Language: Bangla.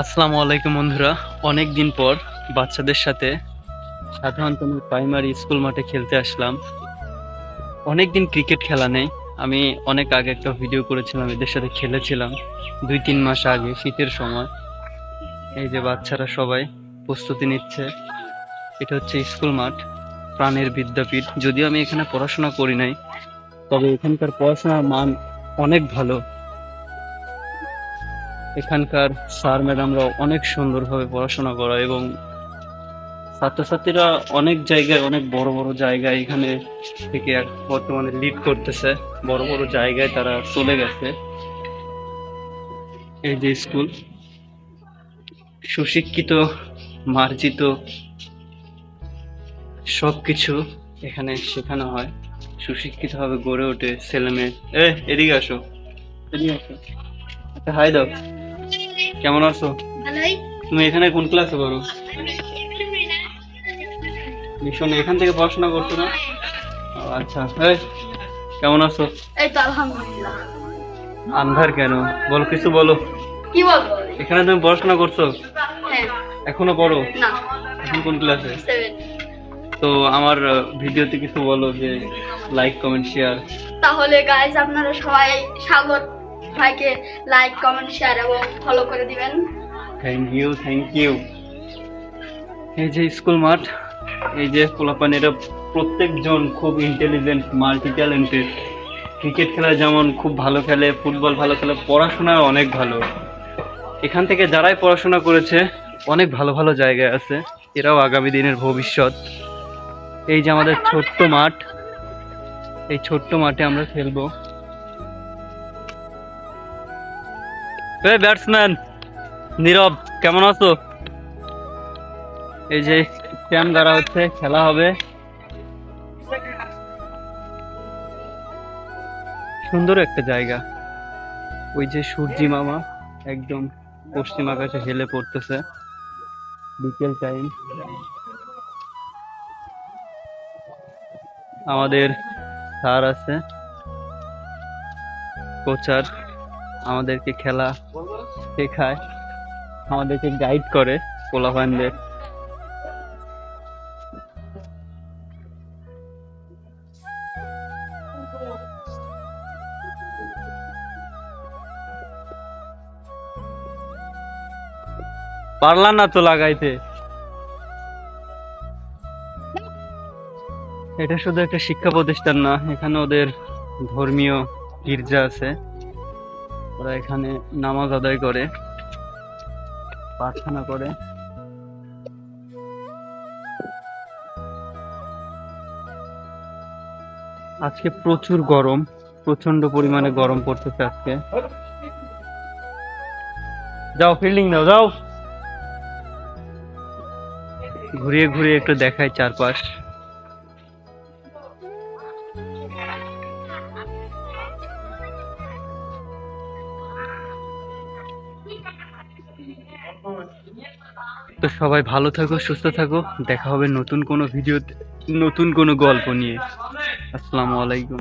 আসসালামু আলাইকুম বন্ধুরা। অনেক দিন পর বাচ্চাদের সাথে সাধারণত আমি প্রাইমারি স্কুল মাঠে খেলতে আসলাম। অনেক দিন ক্রিকেট খেলা নেই। আমি অনেক আগে একটা ভিডিও করেছিলাম, এদের সাথে খেলেছিলাম। দুই, তিন মাস আগে, শীতের সময়। এই যে বাচ্চারা সবাই প্রস্তুতি নিচ্ছে। এটা হচ্ছে স্কুল মাঠ, প্রাণের বিদ্যাপীঠ। যদিও আমি এখানে পড়াশোনা করি নাই, তবে এখানকার পড়াশোনার মান অনেক ভালো। এখানকার স্যার ম্যাডামরা অনেক সুন্দরভাবে পড়াশোনা করা এবং ছাত্রছাত্রীরা অনেক জায়গায়, অনেক বড় বড় জায়গায় এখানে থেকে বর্তমানে লিড করতেছে। বড় বড় জায়গায় তারা চলে গেছে। এই যে স্কুল সুশিক্ষিত, মার্জিত সবকিছু এখানে শেখানো হয়। সুশিক্ষিতভাবে গড়ে ওঠে ছেলে মেয়ে এ, এদিকে আসো। এদিকে আসো। হাই দাও কেমন আছো? ভালোই। তুমি এখানে কোন ক্লাসে পড়ো? মিশন। এখান থেকে পড়াশোনা করছ না? আচ্ছা। এই কেমন আছো? এই তো আলহামদুলিল্লাহ। আন্ধার কেন? বলো কিছু বলো। কি বলব? এখানে তুমি পড়াশোনা করছ? হ্যাঁ। এখনও পড়ো? না। এখন কোন ক্লাসে তো আমার ভিডিওতে কিছু বলো যে লাইক কমেন্ট শেয়ার তাহলে গাইজ আপনারা সবাই সাগর ভাইকে লাইক কমেন্ট শেয়ার এবং ফলো করে দিবেন। থ্যাংক ইউ থ্যাংক ইউ এই যে স্কুল মাঠ, এই যে পোলাপানেরা প্রত্যেকজন খুব ইন্টেলিজেন্ট মাল্টি ট্যালেন্টেড ক্রিকেট খেলা যেমন খুব ভালো খেলে ফুটবল ভালো খেলে, পড়াশোনা অনেক ভালো। এখান থেকে যারাই পড়াশোনা করেছে, অনেক ভালো ভালো জায়গায় আছে। এরাও আগামী দিনের ভবিষ্যৎ। এই যে আমাদের ছোট্ট মাঠ, এই ছোট্ট মাঠে আমরা খেলব। ব্যাটসম্যান, নীরব, কেমন আছো? এই যে ক্যাম দ্বারা হচ্ছে খেলা হবে। সুন্দর একটা জায়গা। ওই যে সূর্যি মামা একদম পশ্চিম আকাশে হেলে পড়তেছে। বিকেল টাইম। আমাদের স্যার আছে। কোচার। আমাদেরকে খেলা শেখায়, আমাদেরকে গাইড করে পোলাপানদের। পারলাম না তো লাগাইতে। এটা শুধু একটা শিক্ষা প্রতিষ্ঠান না, এখানে ওদের ধর্মীয় গির্জা আছে। ওরা এখানে নামাজ আদায় করে, প্রার্থনা করে। আজকে প্রচুর গরম প্রচণ্ড পরিমাণে গরম পড়তেছে আজকে। যাও, ফিল্ডিং দাও, যাও। ঘুরিয়ে ঘুরিয়ে একটু দেখায় চারপাশ। তো সবাই ভালো থাকো, সুস্থ থাকো। দেখা হবে নতুন কোনো ভিডিও নতুন কোনো গল্প নিয়ে। আসসালামু আলাইকুম।